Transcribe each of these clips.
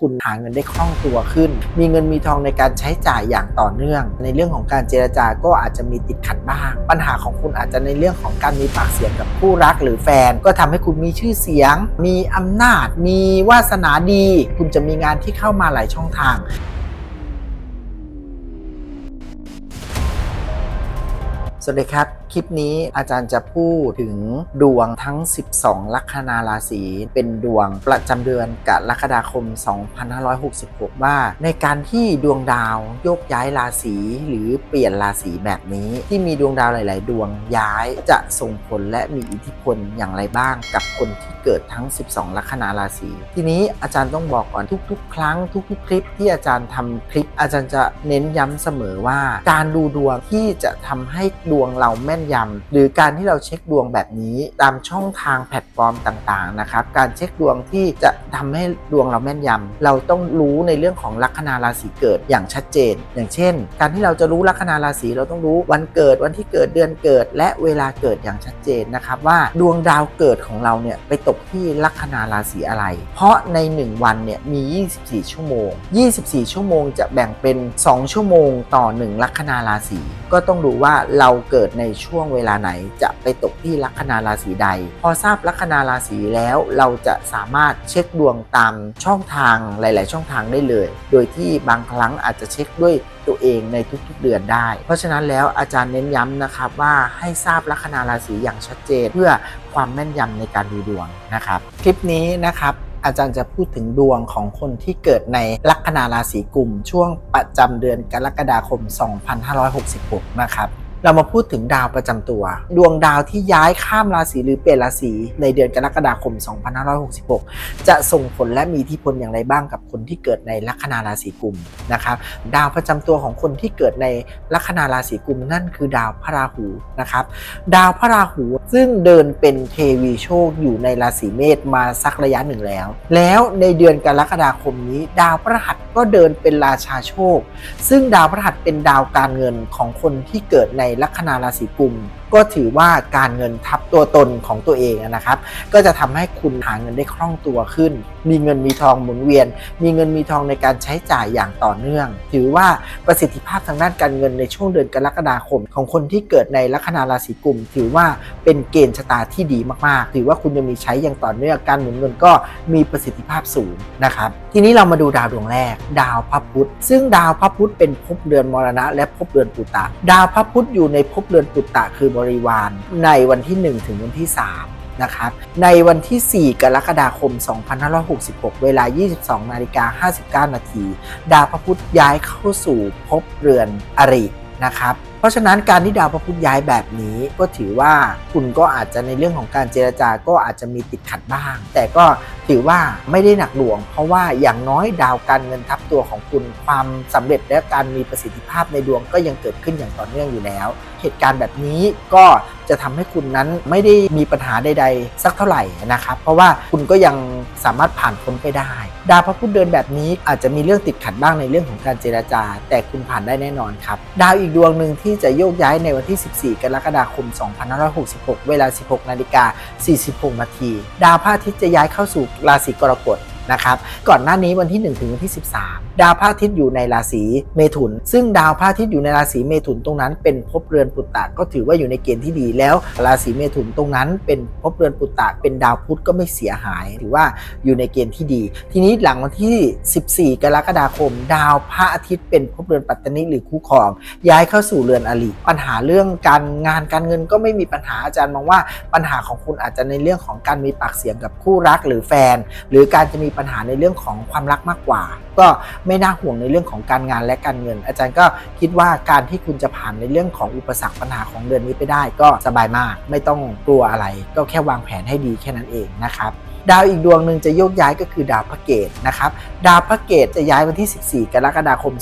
คุณหาเงินได้คล่องตัวขึ้น มีเงินมีทองในการใช้จ่ายอย่างต่อเนื่อง ในเรื่องของการเจรจาก็อาจจะมีติดขัดบ้าง ปัญหาของคุณอาจจะในเรื่องของการมีปากเสียงกับคู่รักหรือแฟน ก็ทำให้คุณมีชื่อเสียง มีอำนาจ มีวาสนาดี คุณจะมีงานที่เข้ามาหลายช่องทางสวัสดีครับ คลิปนี้อาจารย์จะพูดถึงดวงทั้ง 12 ลัคนาราศีเป็นดวงประจำเดือนกรกฎาคม 2566 ว่า ในการที่ดวงดาวโยกย้ายราศีหรือเปลี่ยนราศีแบบนี้ ที่มีดวงดาวหลาย ๆ ดวงย้ายจะส่งผลและมีอิทธิพลอย่างไรบ้างกับคนที่เกิดทั้ง 12 ลัคนาราศีทีนี้อาจารย์ต้องบอกก่อนทุก ๆ ครั้งทุก ๆ คลิปที่อาจารย์ทำคลิป อาจารย์จะเน้นย้ำเสมอว่า การดูดวงที่จะทำให้ดวงเราแม่นยำหรือการที่เราเช็คดวงแบบนี้ตามช่องทางแพลตฟอร์มต่างๆนะครับการเช็คดวงที่จะทำให้ดวงเราแม่นยำเราต้องรู้ในเรื่องของลัคนาราศีเกิดอย่างชัดเจน อย่างเช่น การที่เราจะรู้ลัคนาราศีเราต้องรู้วันเกิดวันที่เกิดเดือนเกิด และเวลาเกิดอย่างชัดเจนนะครับว่าดวงดาวเกิดของเราเนี่ยไปตกที่ลัคนาราศีอะไร เพราะใน 1 วันเนี่ยมี 24 ชั่วโมง 24 ชั่วโมงจะแบ่งเป็น 2 ชั่วโมงต่อ 1 ลัคนาราศีก็ต้องดูว่าเราเกิดในช่วง่วงเวลาไหนจะไปตกที่ลัคนาราศีใด พอทราบลัคนาราศีแล้วเราจะสามารถเช็คดวงตามช่องทางหลาย ๆ ช่องทางได้เลย โดยที่บางครั้งอาจจะเช็คด้วยตัวเองในทุก ๆ เดือนได้ เพราะฉะนั้นแล้วอาจารย์เน้นย้ำนะครับว่าให้ทราบลัคนาราศีอย่างชัดเจนเพื่อความแม่นยำในการดูดวงนะครับ คลิปนี้นะครับอาจารย์จะพูดถึงดวงของคนที่เกิดในลัคนาราศีกุม ช่วงประจำเดือนกรกฎาคม 2566 นะครับ เรามาพูดถึงดาวประจำตัว ดวงดาวที่ย้ายข้ามราศีหรือเปลี่ยนราศีในเดือนกรกฎาคม 2566 จะส่งผลและมีอิทธิพลอย่างไรบ้างกับคนที่เกิดในลัคนาราศีกุมนะครับ ดาวประจำตัวของคนที่เกิดในลัคนาราศีกุมนั่นคือดาวพระราหูนะครับ ดาวพระราหูซึ่งเดินเป็นเทวีโชคอยู่ในราศีเมษมาสักระยะหนึ่งแล้ว แล้วในเดือนกรกฎาคมนี้ ดาวพระหัสก็เดินเป็นราชาโชค ซึ่งดาวพระหัสเป็นดาวการเงินของคนที่เกิดในลัคนาราศีกุม ก็ถือว่าการเงินทับตัวตนของตัวเองนะครับ ก็จะทำให้คุณหาเงินได้คล่องตัวขึ้น มีเงินมีทองหมุนเวียน มีเงินมีทองในการใช้จ่ายอย่างต่อเนื่อง ถือว่าประสิทธิภาพทางด้านการเงินในช่วงเดือนกรกฎาคม ของคนที่เกิดในลัคนาราศีกุม ถือว่าเป็นเกณฑ์ชะตาที่ดีมากๆ ถือว่าคุณจะมีใช้อย่างต่อเนื่องการหมุนเงินก็มีประสิทธิภาพสูงนะครับทีนี้เรามาดูดาวดวงแรก ดาวพระพุธซึ่งดาวพระพุธเป็นภพเดือนมรณะ และภพเดือนปุตตะ ดาวพระพุธอยู่ในภพเดือนปุตตะคือบริวารในวันที่ 1 ถึงวันที่ 3 นะครับ ในวันที่ 4 กรกฎาคม 2566 เวลา 22 นาฬิกา 59 นาที ดาวพระพุธย้ายเข้าสู่ภพเรือนอรินะครับเพราะฉะนั้นการที่ดาวพระพุธย้ายแบบนี้ก็ถือว่าคุณก็อาจจะในเรื่องของการเจรจาก็อาจจะมีติดขัดบ้าง แต่ก็ถือว่าไม่ได้หนักหน่วง เพราะว่าอย่างน้อยดาวการเงินทับตัวของคุณความสำเร็จและการมีประสิทธิภาพในดวงก็ยังเกิดขึ้นอย่างต่อเนื่องอยู่แล้ว เหตุการณ์แบบนี้ก็จะทำให้คุณนั้นไม่ได้มีปัญหาใด ๆ สักเท่าไหร่นะครับ เพราะว่าคุณก็ยังสามารถผ่านพ้นไปได้ ดาวพระพุธเดินแบบนี้อาจจะมีเรื่องติดขัดบ้างในเรื่องของการเจราจา แต่คุณผ่านได้แน่นอนครับ ดาวอีกดวงหนึ่งที่ที่จะโยกย้ายในวันที่ 14 กรกฎาคม 2566 เวลา 16 นาฬิกา 46 นาที ดาวพระอาทิตย์จะย้ายเข้าสู่ราศีกรกฎนะครับ ก่อนหน้านี้วันที่ 1 ถึงวันที่ 13 ดาวพระอาทิตย์อยู่ในราศีเมถุน ซึ่งดาวพระอาทิตย์อยู่ในราศีเมถุนตรงนั้นเป็นภพเรือนปุตตะก็ถือว่าอยู่ในเกณฑ์ที่ดีแล้ว ราศีเมถุนตรงนั้น เป็นภพเรือนปุตตะเป็นดาวพุธก็ไม่เสียหาย ถือว่าอยู่ในเกณฑ์ที่ดี ทีนี้หลังวันที่ 14 กรกฎาคม ดาวพระอาทิตย์เป็นภพเรือนปัตตนิหรือคู่ครอง ย้ายเข้าสู่เรือนอริปัญหาเรื่องการงานการเงินก็ไม่มีปัญหาอาจารย์มองว่าปัญหาของคุณอาจจะในเรื่องของการมีปากเสียงกับคู่รักหรือแฟน หรือการจะมีปัญหาในเรื่องของความรักมากกว่า ก็ไไม่น่าห่วงในเรื่องของการงานและการเงิน อาจารย์ก็คิดว่าการที่คุณจะผ่านในเรื่องของอุปสรรคปัญหาของเดือนนี้ไปได้ก็สบายมาก ไม่ต้องกลัวอะไร ก็แค่วางแผนให้ดีแค่นั้นเองนะครับดาวอีกดวงหนึ่งจะโยกย้ายก็คือดาวพระเกตนะครับ ดาวพระเกตจะย้ายวันที่ 14 กรกฎาคม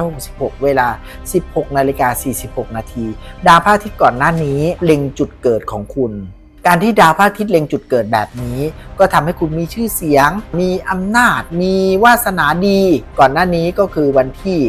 2566 เวลา 16 นาฬิกา 46 นาที ดาวพระอาทิตย์ก่อนหน้านี้เล็งจุดเกิดของคุณ การที่ดาวพระอาทิตย์เล็งจุดเกิดแบบนี้ ก็ทำให้คุณมีชื่อเสียง มีอำนาจ มีวาสนาดี ก่อนหน้านี้ก็คือวันที่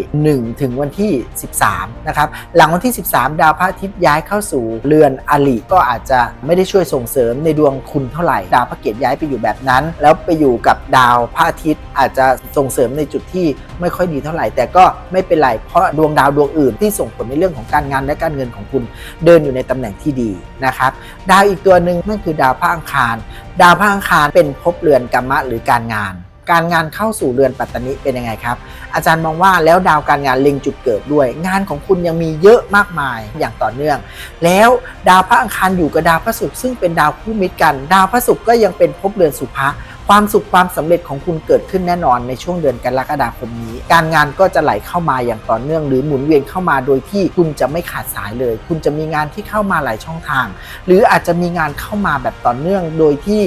1 ถึงวันที่ 13 นะครับ หลังวันที่ 13 ดาวพระอาทิตย์ย้ายเข้าสู่เรือนอลิก็อาจจะไม่ได้ช่วยส่งเสริมในดวงคุณเท่าไหร่ ดาวพระเกตย้ายไปอยู่แบบนั้น แล้วไปอยู่กับดาวพระอาทิตย์ อาจจะส่งเสริมในจุดที่ไม่ค่อยดีเท่าไหร่ แต่ก็ไม่เป็นไร เพราะดวงดาวดวงอื่นที่ส่งผลในเรื่องของการงานและการเงินของคุณ เดินอยู่ในตำแหน่งที่ดีนะครับ ดาวอีกตัวหนึ่งนั่นคือดาวพระอังคาร ดาวพระอังคารเป็นภพเรือนกรรมะหรือการงาน การงานเข้าสู่เรือนปัตตนิเป็นยังไงครับ อาจารย์มองว่าแล้วดาวการงานเล็งจุดเกิดด้วย งานของคุณยังมีเยอะมากมายอย่างต่อเนื่อง แล้วดาวพระอังคารอยู่กับดาวพระศุกร์ซึ่งเป็นดาวคู่มิตรกัน ดาวพระศุกร์ก็ยังเป็นภพเรือนสุภะ ความสุขความสำเร็จของคุณเกิดขึ้นแน่นอนในช่วงเดือนกรกฎาคมนี้ การงานก็จะไหลเข้ามาอย่างต่อเนื่องหรือหมุนเวียนเข้ามาโดยที่คุณจะไม่ขาดสายเลย คุณจะมีงานที่เข้ามาหลายช่องทาง หรืออาจจะมีงานเข้ามาแบบต่อเนื่องโดยที่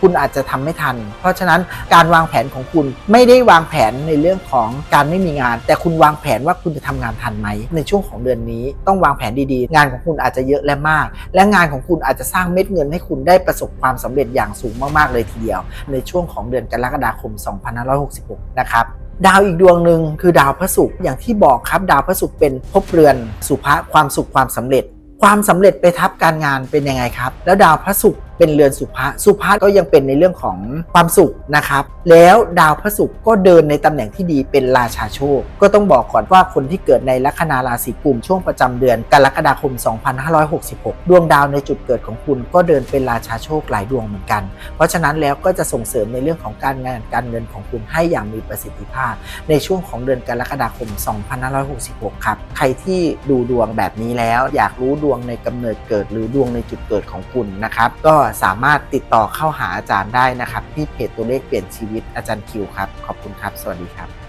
คุณอาจจะทำไม่ทัน เพราะฉะนั้นการวางแผนของคุณไม่ได้วางแผนในเรื่องของการไม่มีงาน แต่คุณวางแผนว่าคุณจะทำงานทันไหม ในช่วงของเดือนนี้ต้องวางแผนดีๆ งานของคุณอาจจะเยอะและมาก และงานของคุณอาจจะสร้างเม็ดเงินให้คุณได้ประสบความสำเร็จอย่างสูงมากๆเลยทีเดียว ในช่วงของเดือนกรกฎาคม 2566 นะครับดาวอีกดวงหนึ่งคือดาวพระศุกร์อย่างที่บอกครับ ดาวพระศุกร์เป็นภพเรือนสุภะความสุขความสำเร็จ ความสำเร็จไปทับการงานเป็นยังไงครับ แล้วดาวพระศุกร์เป็นเรือนสุภะสุภะก็ยังเป็นในเรื่องของความสุขนะครับ แล้วดาวพระศุกร์ก็เดินในตำแหน่งที่ดีเป็นราชาโชค ก็ต้องบอกก่อนว่าคนที่เกิดในลัคนาราศีกุมช่วงประจำเดือนกรกฎาคม 2566 ดวงดาวในจุดเกิดของคุณก็เดินเป็นราชาโชคหลายดวงเหมือนกัน เพราะฉะนั้นแล้วก็จะส่งเสริมในเรื่องของการงานการเงินของคุณให้อย่างมีประสิทธิภาพ ในช่วงของเดือนกรกฎาคม 2566 ครับ ใครที่ดูดวงแบบนี้แล้วอยากรู้ดวงในกำเนิดเกิด หรือดวงในจุดเกิดของคุณนะครับ ก็สามารถติดต่อเข้าหาอาจารย์ได้นะครับ ที่เพจตัวเลขเปลี่ยนชีวิตอาจารย์คิวครับ ขอบคุณครับ สวัสดีครับ